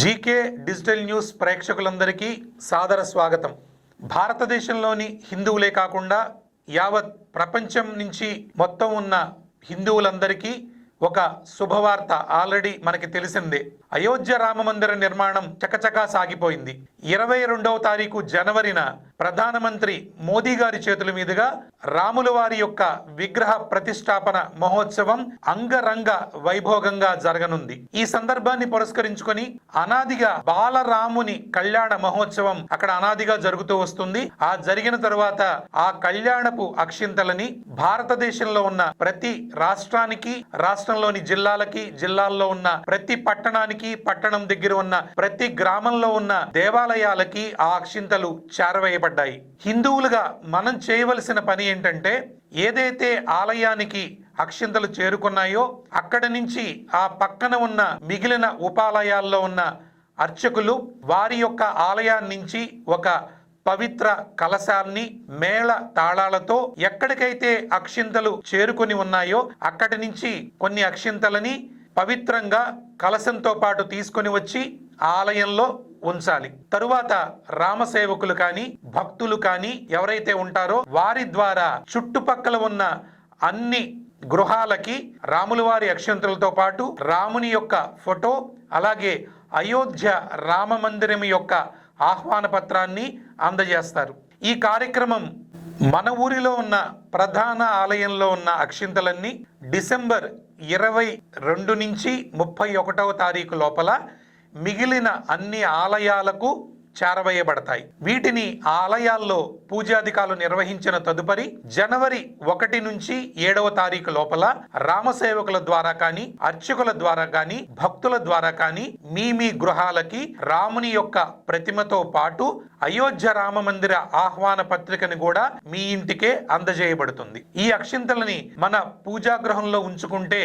GK digital news ప్రేక్షకులందరికీ సాదర స్వాగతం. భారతదేశంలోని హిందువులే కాకుండా యావత్ ప్రపంచం నుంచి మొత్తం ఉన్న హిందువులందరికీ ఒక శుభవార్త ఆల్రెడీ మనకి తెలిసిందే. అయోధ్య రామ మందిర నిర్మాణం చకచకా సాగిపోయింది. ఇరవై రెండవ తారీఖు జనవరిన ప్రధానమంత్రి మోదీ గారి చేతుల మీదుగా రాముల వారి యొక్క విగ్రహ ప్రతిష్టాపన మహోత్సవం అంగరంగ వైభోగంగా జరగనుంది. ఈ సందర్భాన్ని పురస్కరించుకొని అనాదిగా బాలరాముని కళ్యాణ మహోత్సవం అక్కడ అనాదిగా జరుగుతూ వస్తుంది. ఆ జరిగిన తరువాత ఆ కళ్యాణపు అక్షింతలని భారతదేశంలో ఉన్న ప్రతి రాష్ట్రానికి రాష్ట్రంలోని జిల్లాలకి జిల్లాల్లో ఉన్న ప్రతి పట్టణానికి పట్టణం దగ్గర ఉన్న ప్రతి గ్రామంలో ఉన్న దేవాలయాలకి ఆ అక్షింతలు చేరవేయబడ్డాయి. హిందువులుగా మనం చేయవలసిన పని ఏంటంటే ఏదైతే ఆలయానికి అక్షింతలు చేరుకున్నాయో అక్కడి నుంచి ఆ పక్కన ఉన్న మిగిలిన ఉపాలయాల్లో ఉన్న అర్చకులు వారి యొక్క ఆలయాన్నించి ఒక పవిత్ర కలశాన్ని మేళ తాళాలతో ఎక్కడికైతే అక్షింతలు చేరుకొని ఉన్నాయో అక్కడి నుంచి కొన్ని అక్షింతలని పవిత్రంగా కలశంతో పాటు తీసుకొని వచ్చి ఆలయంలో ఉంచాలి. తరువాత రామసేవకులు కానీ భక్తులు కానీ ఎవరైతే ఉంటారో వారి ద్వారా చుట్టుపక్కల ఉన్న అన్ని గృహాలకి రాముల వారి అక్షంతులతో పాటు రాముని యొక్క ఫోటో అలాగే అయోధ్య రామ మందిరం యొక్క ఆహ్వాన పత్రాన్ని అందజేస్తారు. ఈ కార్యక్రమం మన ఊరిలో ఉన్న ప్రధాన ఆలయంలో ఉన్న అక్షింతలన్నీ డిసెంబర్ ఇరవై రెండు నుంచి ముప్పై ఒకటవ తారీఖు లోపల మిగిలిన అన్ని ఆలయాలకు చేరవేయబడతాయి. వీటిని ఆ ఆలయాల్లో పూజాధికాలు నిర్వహించిన తదుపరి జనవరి ఒకటి నుంచి ఏడవ తారీఖు లోపల రామసేవకుల ద్వారా కానీ అర్చకుల ద్వారా కానీ భక్తుల ద్వారా కానీ మీ మీ గృహాలకి రాముని యొక్క ప్రతిమతో పాటు అయోధ్య రామ మందిర ఆహ్వాన పత్రికని కూడా మీ ఇంటికే అందజేయబడుతుంది. ఈ అక్షింతలని మన పూజాగృహంలో ఉంచుకుంటే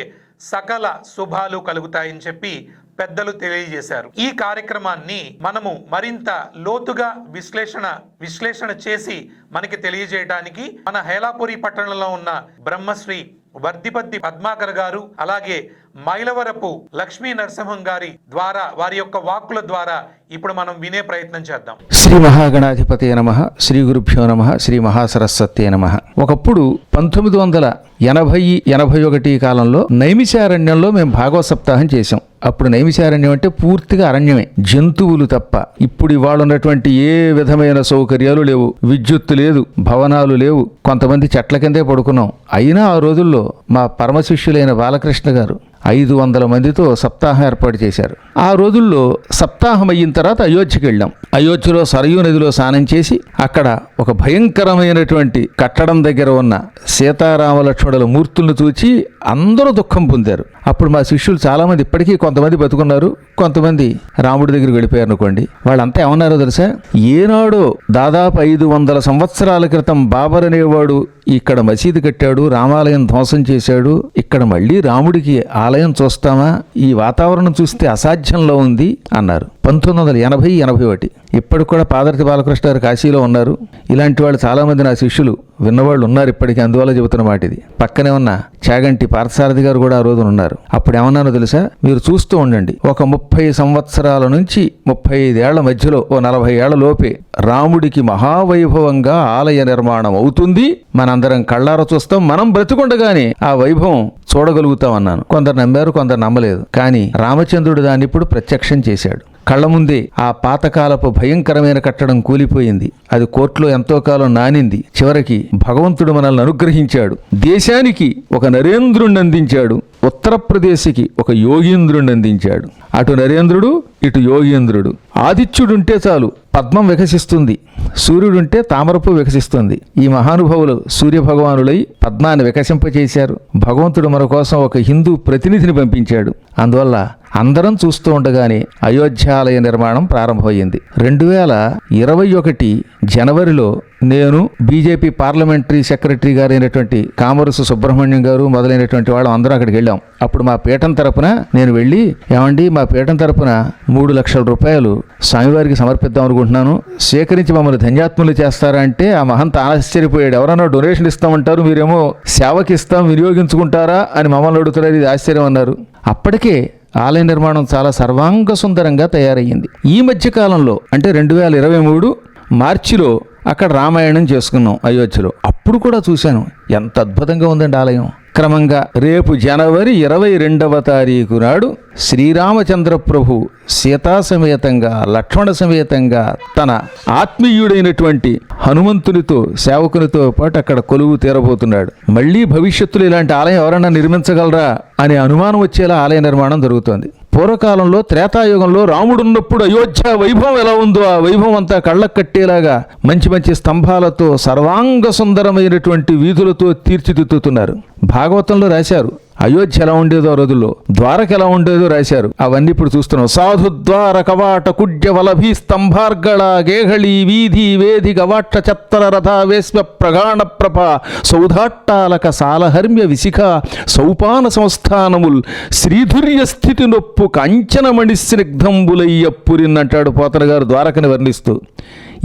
సకల శుభాలు కలుగుతాయని చెప్పి పెద్దలు తెలియజేశారు. ఈ కార్యక్రమాన్ని మనము మరింత లోతుగా విశ్లేషణ విశ్లేషణ చేసి మనకి తెలియజేయడానికి మన హేలాపురి పట్టణంలో ఉన్న బ్రహ్మశ్రీ వర్దిపద్ది పద్మాకర్ గారు అలాగే మైలవరపు లక్ష్మీ నరసింహం గారి ద్వారా వారి యొక్క వాక్కుల ద్వారా ఇప్పుడు మనం వినే ప్రయత్నం చేద్దాం. శ్రీ మహాగణాధిపతి నమ శ్రీ గురుభ్యో నమ శ్రీ మహాసరస్వతే నమ. ఒకప్పుడు పంతొమ్మిది వందల ఎనభై ఎనభై ఒకటి కాలంలో నైమిషారణ్యంలో మేము భాగవత సప్తాహం చేశాం. అప్పుడు నైమిషారణ్యం అంటే పూర్తిగా అరణ్యమే జంతువులు తప్ప. ఇప్పుడు ఇవాళ ఉన్నటువంటి ఏ విధమైన సౌకర్యాలు లేవు విద్యుత్తు లేదు భవనాలు లేవు కొంతమంది చెట్ల కిందే పడుకున్నాం. అయినా ఆ రోజుల్లో మా పరమశిష్యులైన బాలకృష్ణ గారు ఐదు వందల మందితో సప్తాహం ఏర్పాటు చేశారు. ఆ రోజుల్లో సప్తాహం అయిన తర్వాత అయోధ్యకి వెళ్ళాం. అయోధ్యలో సరయూ నదిలో స్నానం చేసి అక్కడ ఒక భయంకరమైనటువంటి కట్టడం దగ్గర ఉన్న సీతారామ లక్ష్మణుల మూర్తులను చూచి అందరూ దుఃఖం పొందారు. అప్పుడు మా శిష్యులు చాలామంది ఇప్పటికీ కొంతమంది బతుకున్నారు. కొంతమంది రాముడి దగ్గరికి వెళ్ళిపోయారు అనుకోండి. వాళ్ళంతా ఏమన్నారో తెలుసా? ఏనాడో దాదాపు ఐదు వందల సంవత్సరాల క్రితం బాబర్ అనేవాడు ఇక్కడ మసీదు కట్టాడు రామాలయం ధ్వంసం చేశాడు. ఇక్కడ మళ్ళీ రాముడికి ఆలయం చూస్తామా? ఈ వాతావరణం చూస్తే అసాధ్యంలో ఉంది అన్నారు. పంతొమ్మిది వందల ఎనభై ఎనభై ఒకటి. ఇప్పటికి కూడా పాదర్తి బాలకృష్ణ గారు కాశీలో ఉన్నారు. ఇలాంటి వాళ్ళు చాలామంది నా శిష్యులు. విన్నవాళ్ళు ఉన్నారు ఇప్పటికీ అందువల్ల చెబుతున్న మాట ఇది. పక్కనే ఉన్న చాగంటి పార్థసారథి గారు కూడా ఆ రోజున ఉన్నారు. అప్పుడు ఏమన్నానో తెలుసా? మీరు చూస్తూ ఉండండి. ఒక ముప్పై సంవత్సరాల నుంచి ముప్పై ఐదేళ్ళ మధ్యలో ఓ నలభై ఏళ్ళ లోపే రాముడికి మహావైభవంగా ఆలయ నిర్మాణం అవుతుంది. మనందరం కళ్ళార చూస్తాం. మనం బ్రతికుండగానే ఆ వైభవం చూడగలుగుతామన్నాను. కొందరు నమ్మారు కొందరు నమ్మలేదు. కానీ రామచంద్రుడు దాన్ని ఇప్పుడు ప్రత్యక్షం చేశాడు. కళ్ళ ముందే ఆ పాతకాలపు భయంకరమైన కట్టడం కూలిపోయింది. అది కోర్టులో ఎంతో కాలం నానింది. చివరికి భగవంతుడు మనల్ని అనుగ్రహించాడు. దేశానికి ఒక నరేంద్రుణ్ణి అందించాడు. ఉత్తరప్రదేశ్కి ఒక యోగీంద్రుణ్ణి అందించాడు. అటు నరేంద్రుడు ఇటు యోగీంద్రుడు. ఆదిత్యుడుంటే చాలు పద్మం వికసిస్తుంది. సూర్యుడుంటే తామరపు వికసిస్తుంది. ఈ మహానుభావులు సూర్య భగవానులై పద్మాన్ని వికసింపచేశారు భగవంతుడు మన కోసం ఒక హిందూ ప్రతినిధిని పంపించాడు. అందువల్ల అందరం చూస్తూ ఉండగానే అయోధ్యాలయ నిర్మాణం ప్రారంభమైంది. రెండు వేల ఇరవై ఒకటి జనవరిలో నేను బీజేపీ పార్లమెంటరీ సెక్రటరీ గారైనటువంటి కామరసు సుబ్రహ్మణ్యం గారు మొదలైనటువంటి వాళ్ళు అందరం అక్కడికి వెళ్ళాం. అప్పుడు మా పీఠం తరపున నేను వెళ్ళి ఏమండి మా పీఠం తరపున మూడు లక్షల రూపాయలు స్వామివారికి సమర్పిద్దాం అనుకుంటున్నాను. సేకరించి మమ్మల్ని ధన్యాత్ములు చేస్తారా అంటే ఆ మహంత ఆశ్చర్యపోయాడు. ఎవరన్నా డొనేషన్ ఇస్తామంటారు మీరేమో సేవకి ఇస్తాం వినియోగించుకుంటారా అని మమ్మల్ని అడుగుతున్నారు. ఇది ఆశ్చర్యం అన్నారు. అప్పటికే ఆలయ నిర్మాణం చాలా సర్వాంగ సుందరంగా తయారయ్యింది. ఈ మధ్య కాలంలో అంటే రెండు వేల ఇరవై మూడు మార్చిలో అక్కడ రామాయణం చేసుకున్నాం అయోధ్యలో. అప్పుడు కూడా చూశాను. ఎంత అద్భుతంగా ఉందండి ఆలయం. క్రమంగా రేపు జనవరి ఇరవై రెండవ తారీఖు నాడు శ్రీరామచంద్ర ప్రభు సీతా సమేతంగా లక్ష్మణ సమేతంగా తన ఆత్మీయుడైనటువంటి హనుమంతునితో సేవకునితో పాటు అక్కడ కొలువు తీరబోతున్నాడు. మళ్ళీ భవిష్యత్తులో ఇలాంటి ఆలయం ఎవరైనా నిర్మించగలరా అనే అనుమానం వచ్చేలా ఆలయ నిర్మాణం జరుగుతోంది. పూర్వకాలంలో త్రేతాయుగంలో రాముడున్నప్పుడు అయోధ్య వైభవం ఎలా ఉందో ఆ వైభవం అంతా కళ్ళకు కట్టేలాగా మంచి మంచి స్తంభాలతో సర్వాంగ సుందరమైనటువంటి వీధులతో తీర్చిదిద్దుతున్నారు. భాగవతంలో రాశారు అయోధ్య ఎలా ఉండేదో ఆ రోజుల్లో ద్వారక ఎలా ఉండేదో రాశారు. అవన్నీ ఇప్పుడు చూస్తున్నాం. సాధు ద్వార కవాట కుడ్య వలభి స్తంభార్గళ గేహళి వీధి వేధి గవాట చత్తర రథ వేశ్వ ప్రగాణ ప్రభ సౌధాట్టాలక సాలహర్మ్య విశిఖ సౌపాన సంస్థానముల్ శ్రీధుర్య స్థితి నొప్పు కాంచనమణి స్నిగ్ధంబులయ్యప్పురిన్ అంటాడు పోతన గారు ద్వారకని వర్ణిస్తూ.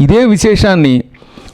ఇదే విశేషాన్ని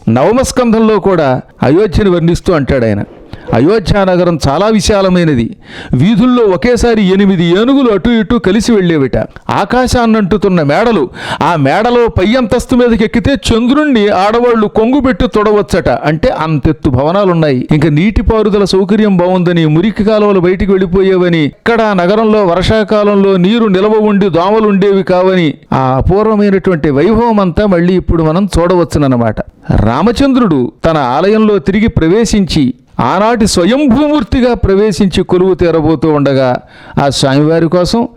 నవమస్కంధంలో కూడా అయోధ్యని వర్ణిస్తూ అంటాడు ఆయన. అయోధ్య నగరం చాలా విశాలమైనది. వీధుల్లో ఒకేసారి ఎనిమిది ఏనుగులు అటు ఇటు కలిసి వెళ్ళేవిట. ఆకాశాన్నంటుతున్న మేడలు ఆ మేడలో పై అంతస్తు చంద్రుణ్ణి ఆడవాళ్ళు కొంగు పెట్టి తొడవచ్చట. అంటే అంతెత్తు భవనాలున్నాయి. ఇంకా నీటిపారుదల సౌకర్యం బాగుందని మురికి కాలువలు బయటికి వెళ్ళిపోయేవని ఇక్కడ నగరంలో వర్షాకాలంలో నీరు నిలవ ఉండి దోమలు ఉండేవి కావని ఆ అపూర్వమైనటువంటి వైభవం అంతా మళ్ళీ ఇప్పుడు మనం చూడవచ్చునన్నమాట. రామచంద్రుడు తన ఆలయంలో తిరిగి ప్రవేశించి ఆనాటి స్వయంభూమూర్తిగా ప్రవేశించి కొలువు తీరబోతూ ఉండగా ఆ స్వామివారి కోసం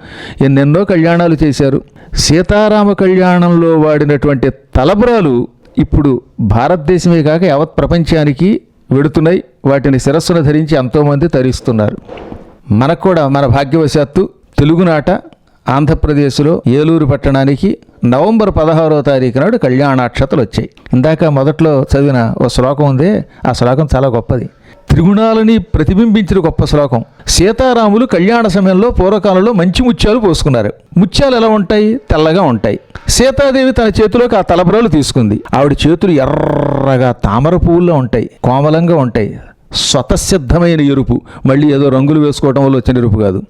ఎన్నెన్నో కళ్యాణాలు చేశారు. సీతారామ కళ్యాణంలో వాడినటువంటి తలబురాలు ఇప్పుడు భారతదేశమే కాక యావత్ ప్రపంచానికి వెడుతున్నాయి. వాటిని శిరస్సును ధరించి ఎంతోమంది తరిస్తున్నారు. మనకు కూడా మన భాగ్యవశాత్తు తెలుగునాట ఆంధ్రప్రదేశ్లో ఏలూరు పట్టణానికి నవంబర్ పదహారో తారీఖు నాడు కళ్యాణాక్షతలు వచ్చాయి. ఇందాక మొదట్లో చదివిన ఓ శ్లోకం ఉంది. ఆ శ్లోకం చాలా గొప్పది. త్రిగుణాలని ప్రతిబింబించిన గొప్ప శ్లోకం. సీతారాములు కళ్యాణ సమయంలో పూర్వకాలంలో మంచి ముత్యాలు పోసుకున్నారు. ముత్యాలు ఎలా ఉంటాయి? తెల్లగా ఉంటాయి. సీతాదేవి తన చేతిలోకి ఆ తలబరాలు తీసుకుంది. ఆవిడ చేతులు ఎర్రగా తామర పువ్వుల్లో ఉంటాయి. కోమలంగా ఉంటాయి. స్వతసిద్ధమైన ఎరుపు మళ్ళీ ఏదో రంగులు వేసుకోవడం వల్ల వచ్చిన ఎరుపు కాదు.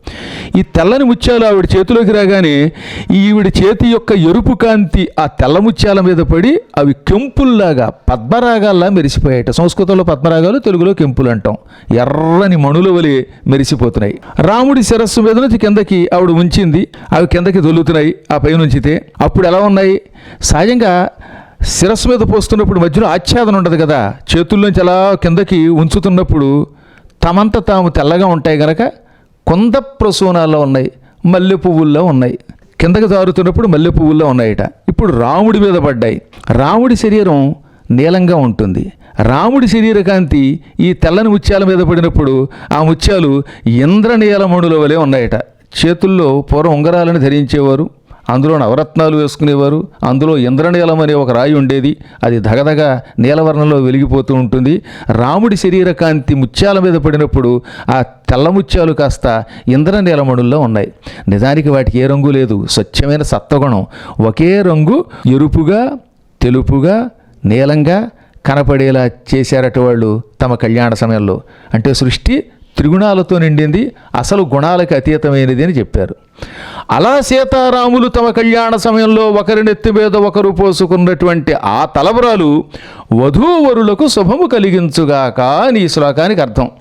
ఈ తెల్లని ముత్యాలు ఆవిడ చేతిలోకి రాగానే ఈవిడ చేతి యొక్క ఎరుపు కాంతి ఆ తెల్ల ముత్యాల మీద పడి అవి కెంపుల్లాగా పద్మరాగాల్లా మెరిసిపోయాయట. సంస్కృతంలో పద్మరాగాలు తెలుగులో కెంపులు అంటాం. ఎర్రని మణుల వలె మెరిసిపోతున్నాయి. రాముడి శిరస్సు మీద నుంచి కిందకి ఆవిడ ఉంచింది. అవి కిందకి దొల్లుతున్నాయి. ఆ పైనుంచితే అప్పుడు ఎలా ఉన్నాయి? సహజంగా శిరస్సు మీద పోస్తున్నప్పుడు మధ్యలో ఆచ్ఛాదన ఉండదు కదా. చేతుల్లోంచి అలా కిందకి ఉంచుతున్నప్పుడు తమంత తాము తెల్లగా ఉంటాయి గనక కొంద ప్రసూనాల్లో ఉన్నాయి మల్లె పువ్వుల్లో ఉన్నాయి. కిందకి జారుతున్నప్పుడు మల్లె పువ్వుల్లో ఉన్నాయట. ఇప్పుడు రాముడి మీద పడ్డాయి. రాముడి శరీరం నీలంగా ఉంటుంది. రాముడి శరీర కాంతి ఈ తెల్లని ముత్యాల మీద పడినప్పుడు ఆ ముత్యాలు ఇంద్రనీలమణుల వలె ఉన్నాయట. చేతుల్లో పూర్వం ఉంగరాలను ధరించేవారు. అందులో నవరత్నాలు వేసుకునేవారు. అందులో ఇంద్రనీలం అనే ఒక రాయి ఉండేది. అది ధగధగ నీలవర్ణంలో వెలిగిపోతూ ఉంటుంది. రాముడి శరీర కాంతి ముత్యాల మీద పడినప్పుడు ఆ తెల్ల ముత్యాలు కాస్త ఇంద్రనీలమణుల్లో ఉన్నాయి. నిజానికి వాటికి ఏ రంగు లేదు. స్వచ్ఛమైన సత్వగుణం. ఒకే రంగు ఎరుపుగా తెలుపుగా నీలంగా కనపడేలా చేశారట వాళ్ళు తమ కళ్యాణ సమయంలో. అంటే సృష్టి త్రిగుణాలతో నిండింది అసలు గుణాలకు అతీతమైనది అని చెప్పారు. అలా సీతారాములు తమ కళ్యాణ సమయంలో ఒకరి నెత్తి మీద ఒకరు పోసుకున్నటువంటి ఆ తలబరాలు వధూవరులకు శుభము కలిగించుగాక అని ఈ శ్లోకానికి అర్థం.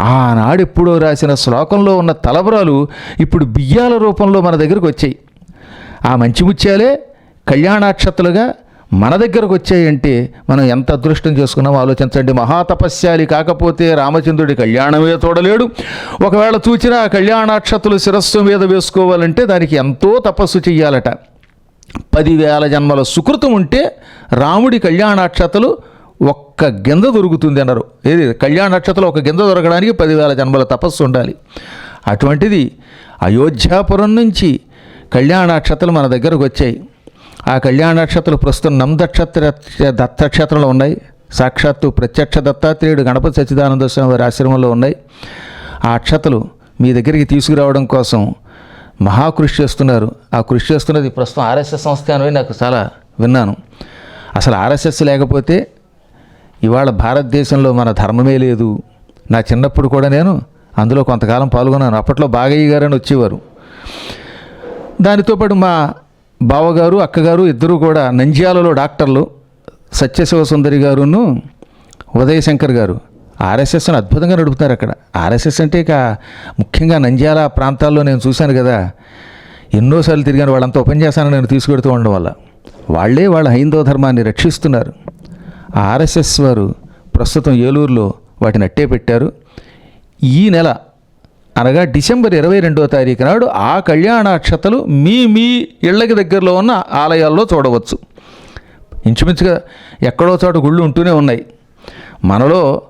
ఆనాడెప్పుడో రాసిన శ్లోకంలో ఉన్న తలబరాలు ఇప్పుడు బియ్యాల రూపంలో మన దగ్గరకు వచ్చాయి. ఆ మంచి ముత్యాలే కళ్యాణాక్షతలుగా మన దగ్గరకు వచ్చాయంటే మనం ఎంత అదృష్టం చేసుకున్నామో ఆలోచించండి. మహాతపస్యాలి కాకపోతే రామచంద్రుడి కళ్యాణమే చూడలేడు. ఒకవేళ చూచినా కళ్యాణాక్షతులు కళ్యాణాక్షతలు శిరస్సు మీద వేసుకోవాలంటే దానికి ఎంతో తపస్సు చెయ్యాలట. పదివేల జన్మల సుకృతం ఉంటే రాముడి కళ్యాణాక్షతలు ఒక్క గింజ దొరుకుతుంది అన్నారు. ఏది? కళ్యాణాక్షతలు ఒక గింజ దొరకడానికి పదివేల జన్మల తపస్సు ఉండాలి. అటువంటిది అయోధ్యాపురం నుంచి కళ్యాణాక్షతలు మన దగ్గరకు వచ్చాయి. ఆ కళ్యాణ నక్షత్రాలు ప్రస్తుతం నందక్షత్ర దత్తక్షేత్రంలో ఉన్నాయి. సాక్షాత్తు ప్రత్యక్ష దత్తాత్రేయుడు గణపతి సచ్చిదానంద స్వామి వారి ఆశ్రమంలో ఉన్నాయి. ఆ అక్షతలు మీ దగ్గరికి తీసుకురావడం కోసం మహాకృషి చేస్తున్నారు ఆ కృషి చేస్తున్నది ప్రస్తుతం ఆర్ఎస్ఎస్ సంస్థ అని నాకు చాలా విన్నాను. అసలు ఆర్ఎస్ఎస్ లేకపోతే ఇవాళ భారతదేశంలో మన ధర్మమే లేదు. నా చిన్నప్పుడు కూడా నేను అందులో కొంతకాలం పాల్గొన్నాను. అప్పట్లో బాగయ్య గారని వచ్చేవారు. దానితో పాటు మా బావగారు అక్కగారు ఇద్దరు కూడా నంద్యాలలో డాక్టర్లు సత్యశివ సుందరి గారును ఉదయశంకర్ గారు. ఆర్ఎస్ఎస్ని అద్భుతంగా నడుపుతారు అక్కడ. ఆర్ఎస్ఎస్ అంటే ఇక ముఖ్యంగా నంద్యాల ప్రాంతాల్లో నేను చూశాను కదా ఎన్నోసార్లు తిరిగాను వాళ్ళంతా ఉపన్యాసాన్ని నేను తీసుకెడుతూ ఉండడం వల్ల. వాళ్ళే వాళ్ళ హైందవ ధర్మాన్ని రక్షిస్తున్నారు. ఆర్ఎస్ఎస్ వారు ప్రస్తుతం ఏలూరులో వాటిని అట్టే పెట్టారు. ఈ నెల అనగా డిసెంబర్ ఇరవై రెండవ తారీఖు నాడు ఆ కళ్యాణాక్షతలు మీ మీ ఇళ్ళకి దగ్గరలో ఉన్న ఆలయాల్లో చూడవచ్చు. ఇంచుమించుగా ఎక్కడో చోట గుళ్ళు ఉంటూనే ఉన్నాయి. మనలో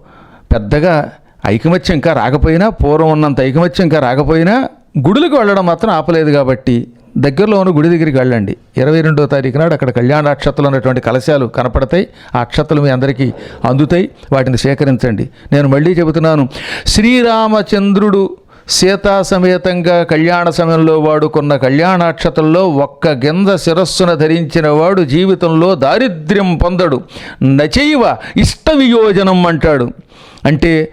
పెద్దగా ఐకమత్యం ఇంకా రాకపోయినా పూర్వం ఉన్నంత ఐకమత్యం ఇంకా రాకపోయినా గుడులకు వెళ్ళడం మాత్రం ఆపలేదు కాబట్టి దగ్గరలో ఉన్న గుడి దగ్గరికి వెళ్ళండి. ఇరవై రెండో తారీఖు నాడు అక్కడ కళ్యాణ అక్షతలు ఉన్నటువంటి కలశాలు కనపడతాయి. ఆ అక్షతలు మీ అందరికీ అందుతాయి. వాటిని సేకరించండి. నేను మళ్ళీ చెబుతున్నాను. శ్రీరామచంద్రుడు సీతా సమేతంగా కళ్యాణ సమయంలో వాడుకున్న కళ్యాణాక్షతల్లో ఒక్క గింజ శిరస్సున ధరించిన వాడు జీవితంలో దారిద్ర్యం పొందడు. నచైవ ఇష్ట వియోజనం అంటాడు. అంటే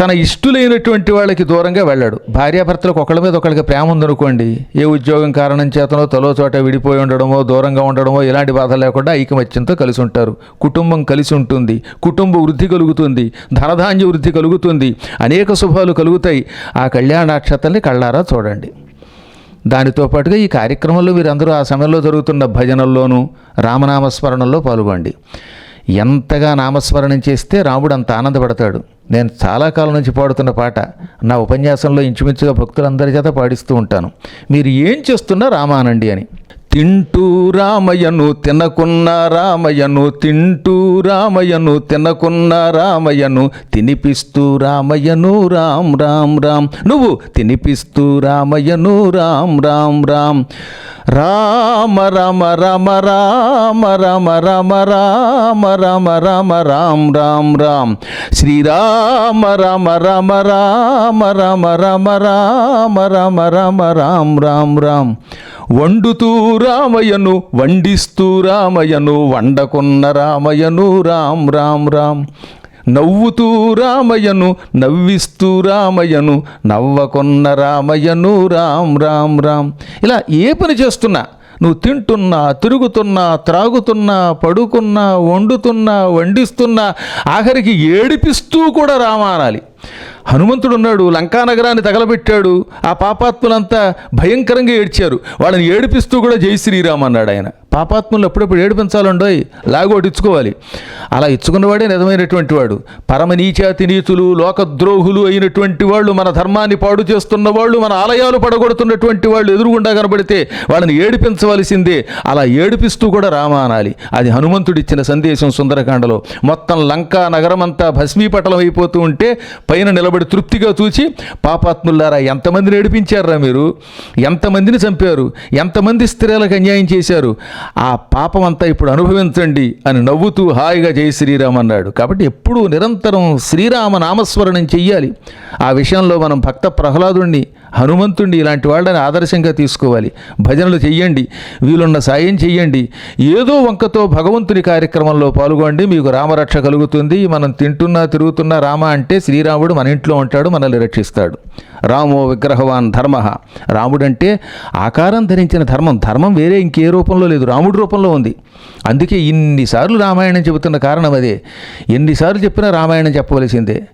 తన ఇష్టులైనటువంటి వాళ్ళకి దూరంగా వెళ్ళాడు. భార్యాభర్తలకు ఒకళ్ళ మీద ఒకళ్ళకి ప్రేమ ఉందనుకోండి ఏ ఉద్యోగం కారణం చేతనో తలో చోట విడిపోయి ఉండడమో దూరంగా ఉండడమో ఇలాంటి బాధ లేకుండా ఐకమత్యంతో కలిసి ఉంటారు. కుటుంబం కలిసి ఉంటుంది. కుటుంబ వృద్ధి కలుగుతుంది. ధనధాన్య వృద్ధి కలుగుతుంది. అనేక శుభాలు కలుగుతాయి. ఆ కళ్యాణాక్షతల్ని కళ్ళారా చూడండి. దానితో పాటుగా ఈ కార్యక్రమంలో మీరందరూ ఆ సమయంలో జరుగుతున్న భజనల్లోనూ రామనామస్మరణలో పాల్గొండి. ఎంతగా నామస్మరణం చేస్తే రాముడు అంత ఆనందపడతాడు. నేను చాలా కాలం నుంచి పాడుతున్న పాట నా ఉపన్యాసంలో ఇంచుమించుగా భక్తులందరి చేత పాడిస్తూ ఉంటాను. మీరు ఏం చేస్తున్నా రామానండి అని. తింటూ రామయ్యను తినకున్న రామయ్యను తింటూ రామయ్యను తినకున్న రామయ్యను తినిపిస్తూ రామయ్యను రామ్ రామ్ రామ్. నువ్వు తినిపిస్తూ రామయ్యను రామ్ రామ్ రామ్. రామ రామ రామ రామ రామ రామ రామ రామ రామ రామ్ రామ్ రామ్ శ్రీరామ రామ రామ రామ రామ రామ రామ రామ రామ రామ్ రామ్ రామ్ వండుతూ రామయ్యను వండిస్తూ రామయ్యను వండకున్న రామయ్యను రామ రామ రామ్ నవ్వుతూ రామయ్యను నవ్విస్తూ రామయ్యను నవ్వకొన్న రామయ్యను రామ్ రామ్ రామ్. ఇలా ఏ పని చేస్తున్నా నువ్వు తింటున్నా తిరుగుతున్నా త్రాగుతున్నా పడుకున్నా వండుతున్నా వండిస్తున్నా ఆఖరికి ఏడిపిస్తూ కూడా రామానాలి హనుమంతుడు ఉన్నాడు లంకా నగరాన్ని తగలబెట్టాడు ఆ పాపాత్ములంతా భయంకరంగా ఏడ్చారు. వాళ్ళని ఏడిపిస్తూ కూడా జై శ్రీరామ్ అన్నాడు ఆయన. పాపాత్ములు అప్పుడప్పుడు ఏడిపించాలండోయ్? లాగోటి ఇచ్చుకోవాలి. అలా ఇచ్చుకున్నవాడే నిజమైనటువంటి వాడు. పరమ నీచాతి నీచులు లోకద్రోహులు అయినటువంటి వాళ్ళు మన ధర్మాన్ని పాడు చేస్తున్న వాళ్ళు మన ఆలయాలు పడగొడుతున్నటువంటి వాళ్ళు ఎదురుగుండా కనబడితే వాళ్ళని ఏడిపించవలసిందే. అలా ఏడిపిస్తూ కూడా రామా అనాలి. అది హనుమంతుడిచ్చిన సందేశం సుందరకాండలో. మొత్తం లంకా నగరమంతా భస్మీపటలం అయిపోతూ ఉంటే పైన నిలబడి తృప్తిగా చూచి పాపాత్ములారా ఎంతమందిని ఏడిపించారా మీరు? ఎంతమందిని చంపారు? ఎంతమంది స్త్రీలకు అన్యాయం చేశారు? ఆ పాపం అంతా ఇప్పుడు అనుభవించండి అని నవ్వుతూ హాయిగా జై శ్రీరామ్ అన్నాడు. కాబట్టి ఎప్పుడూ నిరంతరం శ్రీరామ నామస్మరణం చెయ్యాలి. ఆ విషయంలో మనం భక్త ప్రహ్లాదుణ్ణి హనుమంతుణ్ణి ఇలాంటి వాళ్ళని ఆదర్శంగా తీసుకోవాలి. భజనలు చెయ్యండి. వీలున్న సాయం చెయ్యండి. ఏదో వంకతో భగవంతుని కార్యక్రమంలో పాల్గొండి. మీకు రామరక్ష కలుగుతుంది. మనం తింటున్నా తిరుగుతున్నా రామ అంటే శ్రీరాముడు మన ఇంట్లో ఉంటాడు మనల్ని రక్షిస్తాడు. రామో విగ్రహవాన్ ధర్మ. రాముడంటే ఆకారం ధరించిన ధర్మం. ధర్మం వేరే ఇంకే రూపంలో లేదు. రాముడి రూపంలో ఉంది. అందుకే ఇన్నిసార్లు రామాయణం చెబుతున్న కారణం అదే. ఎన్నిసార్లు చెప్పినా రామాయణం చెప్పవలసిందే.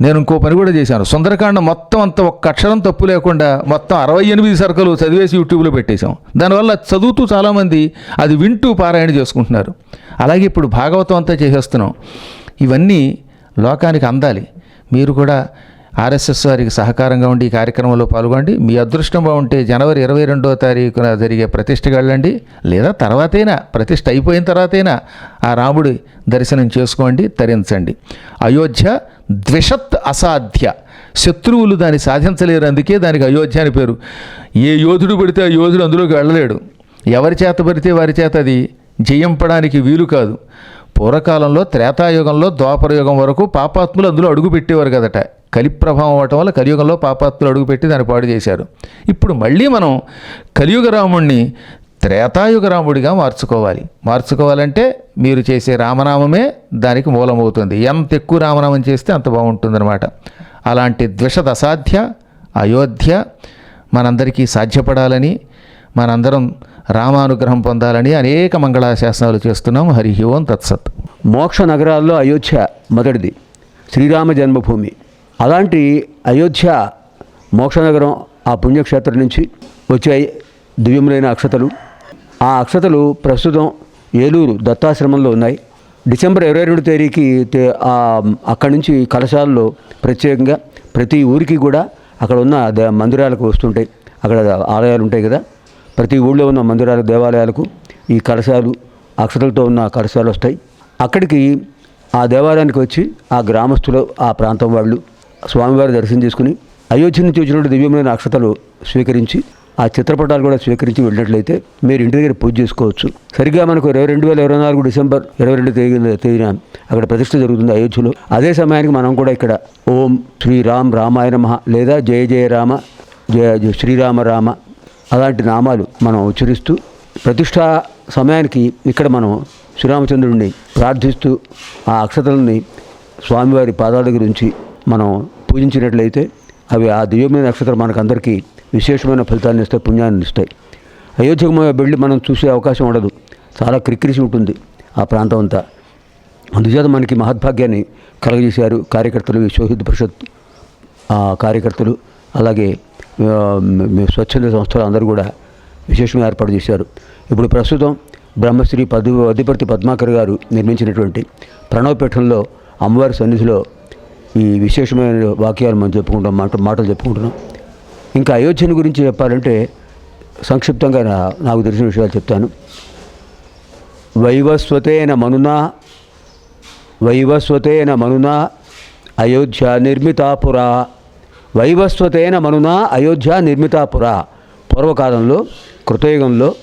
నేను ఇంకో పని కూడా చేశాను. సుందరకాండ మొత్తం అంత ఒక్క అక్షరం తప్పు లేకుండా మొత్తం అరవై ఎనిమిది సరుకులు చదివేసి యూట్యూబ్లో పెట్టేశాం. దానివల్ల చదువుతూ చాలామంది అది వింటూ పారాయణ చేసుకుంటున్నారు. అలాగే ఇప్పుడు భాగవతం అంతా చేసేస్తున్నాం. ఇవన్నీ లోకానికి అందాలి. మీరు కూడా ఆర్ఎస్ఎస్ వారికి సహకారంగా ఉండి ఈ కార్యక్రమంలో పాల్గొండి మీ అదృష్టం బాగుంటే జనవరి ఇరవై రెండో తారీఖున జరిగే ప్రతిష్ఠకి వెళ్ళండి లేదా తర్వాతైనా ప్రతిష్ట అయిపోయిన తర్వాతైనా ఆ రాముడి దర్శనం చేసుకోండి తరించండి. అయోధ్య ద్విషత్ అసాధ్య. శత్రువులు దాన్ని సాధించలేరు అందుకే దానికి అయోధ్య అని పేరు. ఏ యోధుడు పడితే ఆ యోధుడు అందులోకి వెళ్ళలేడు. ఎవరి చేత పడితే వారి చేత అది జయింపడానికి వీలు కాదు. పూర్వకాలంలో త్రేతాయుగంలో ద్వాపరయుగం వరకు పాపాత్ములు అందులో అడుగు పెట్టేవారు కదట. కలి ప్రభావం అవటం వల్ల కలియుగంలో పాపాత్తులు అడుగుపెట్టి దాన్ని పాడు చేశారు. ఇప్పుడు మళ్ళీ మనం కలియుగ రాముణ్ణి త్రేతాయుగ రాముడిగా మార్చుకోవాలి. మార్చుకోవాలంటే మీరు చేసే రామనామమే దానికి మూలమవుతుంది. ఎంత ఎక్కువ రామనామం చేస్తే అంత బాగుంటుందన్నమాట. అలాంటి ద్విషద్ అసాధ్య అయోధ్య మనందరికీ సాధ్యపడాలని మనందరం రామానుగ్రహం పొందాలని అనేక మంగళాశాసనాలు చేస్తున్నాం. హరి ఓం తత్సత్. మోక్ష నగరాల్లో అయోధ్య మొదటిది. శ్రీరామ జన్మభూమి. అలాంటి అయోధ్య మోక్ష నగరం ఆ పుణ్యక్షేత్రం నుంచి వచ్చాయి దివ్యములైన అక్షతలు. ఆ అక్షతలు ప్రస్తుతం ఏలూరు దత్తాశ్రమంలో ఉన్నాయి. డిసెంబర్ ఇరవై రెండు తేదీకి అక్కడి నుంచి కలశాల్లో ప్రత్యేకంగా ప్రతి ఊరికి కూడా అక్కడ ఉన్న మందిరాలకు వస్తుంటాయి. అక్కడ ఆలయాలు ఉంటాయి కదా. ప్రతి ఊళ్ళో ఉన్న మందిరాలు దేవాలయాలకు ఈ కలశాలు అక్షతలతో ఉన్న కలశాలు వస్తాయి. అక్కడికి ఆ దేవాలయానికి వచ్చి ఆ గ్రామస్తులు ఆ ప్రాంతం వాళ్ళు స్వామివారి దర్శనం చేసుకుని అయోధ్య నుంచి వచ్చినటువంటి దివ్యమైన అక్షతలు స్వీకరించి ఆ చిత్రపటాలు కూడా స్వీకరించి వెళ్ళినట్లయితే మీరు ఇంటి దగ్గర పూజ చేసుకోవచ్చు. సరిగ్గా మనకు ఇరవై రెండు వేల ఇరవై నాలుగు డిసెంబర్ ఇరవై రెండు తేదీన తేదీన అక్కడ ప్రతిష్ఠ జరుగుతుంది అయోధ్యలో. అదే సమయానికి మనం కూడా ఇక్కడ ఓం శ్రీరామ్ రామాయ నమ లేదా జయ జయ రామ జయ శ్రీరామ రామ అలాంటి నామాలు మనం ఉచ్చరిస్తూ ప్రతిష్టా సమయానికి ఇక్కడ మనం శ్రీరామచంద్రుడిని ప్రార్థిస్తూ ఆ అక్షతలని స్వామివారి పాదాల దగ్గర ఉంచి మనం పూజించినట్లయితే అవి ఆ దివ్యమైన నక్షత్రం మనకందరికీ విశేషమైన ఫలితాన్ని ఇస్తాయి పుణ్యాన్ని ఇస్తాయి. అయోధ్యకు వెళ్ళి మనం చూసే అవకాశం ఉండదు. చాలా క్రిక్రిసి ఉంటుంది ఆ ప్రాంతం అంతా. అందుచేత మనకి మహద్భాగ్యాన్ని కలగజేశారు కార్యకర్తలు విశ్వహిద్ పరిషత్ ఆ కార్యకర్తలు అలాగే స్వచ్ఛంద సంస్థలు అందరూ కూడా విశేషంగా ఏర్పాటు చేశారు. ఇప్పుడు ప్రస్తుతం బ్రహ్మశ్రీ పదు అధిపతి పద్మాకర్ గారు నిర్మించినటువంటి ప్రణవపీఠంలో అమ్మవారి సన్నిధిలో ఈ విశేషమైన వాక్యాలు మనం చెప్పుకుంటాం మాట మాటలు చెప్పుకుంటున్నాం. ఇంకా అయోధ్యని గురించి చెప్పాలంటే సంక్షిప్తంగా నాకు తెలిసిన విషయాలు చెప్తాను. వైవస్వతేన మనునా వైవస్వతేన మనునా అయోధ్య నిర్మితాపురా. వైవస్వతేన మనునా అయోధ్య నిర్మితాపురా. పూర్వకాలంలో కృతయుగంలో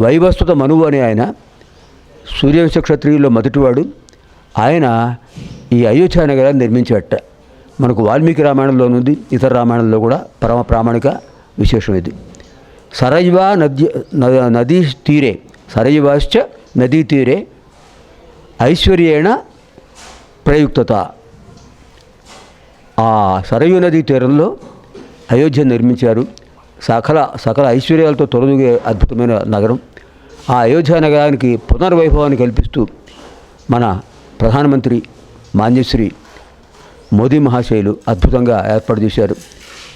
వైవస్వత మనువు అని ఆయన సూర్యవంశ క్షత్రియుల్లో మొదటివాడు. ఆయన ఈ అయోధ్య నగరాన్ని నిర్మించేట మనకు వాల్మీకి రామాయణంలో ఉంది ఇతర రామాయణంలో కూడా పరమ ప్రామాణిక విశేషం ఇది. సరైవ నద్య నదీ తీరే సరయువాశ్చ నదీ తీరే ఐశ్వర్యేణ ప్రయుక్తత. ఆ సరయు నదీ తీరంలో అయోధ్య నిర్మించారు. సకల సకల ఐశ్వర్యాలతో తొలగే అద్భుతమైన నగరం. ఆ అయోధ్య నగరానికి పునర్వైభవాన్ని కల్పిస్తూ మన ప్రధానమంత్రి మాన్యశ్రీ మోదీ మహాశయులు అద్భుతంగా ఏర్పాటు చేశారు.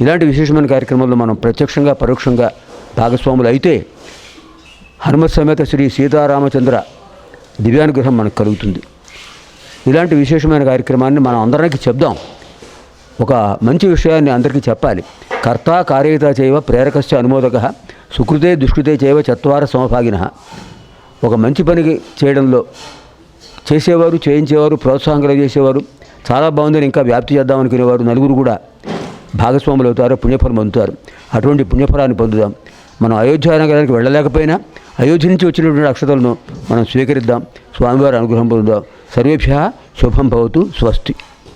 ఇలాంటి విశేషమైన కార్యక్రమంలో మనం ప్రత్యక్షంగా పరోక్షంగా భాగస్వాములు అయితే హనుమత్ సమేత శ్రీ సీతారామచంద్ర దివ్యానుగ్రహం మనకు కలుగుతుంది. ఇలాంటి విశేషమైన కార్యక్రమాన్ని మనం అందరికీ చెప్దాం. ఒక మంచి విషయాన్ని అందరికీ చెప్పాలి. కర్త కార్యత చేయవ ప్రేరకస్య అనుమోదక సుకృతే దుష్కృతే చేయవ చత్వార సమభాగిన. ఒక మంచి పని చేయడంలో చేసేవారు చేయించేవారు ప్రోత్సాహం చేసేవారు. చాలా బాగుందని ఇంకా వ్యాప్తి చేద్దాం అనుకునేవారు. నలుగురు కూడా భాగస్వాములు అవుతారు పుణ్యఫలం పొందుతారు. అటువంటి పుణ్యఫలాన్ని పొందుదాం. మనం అయోధ్య నగరానికి వెళ్ళలేకపోయినా అయోధ్య నుంచి వచ్చినటువంటి అక్షతలను మనం స్వీకరిద్దాం. స్వామివారి అనుగ్రహం పొందుదాం. సర్వేభ్య శుభం భవతు స్వస్తి.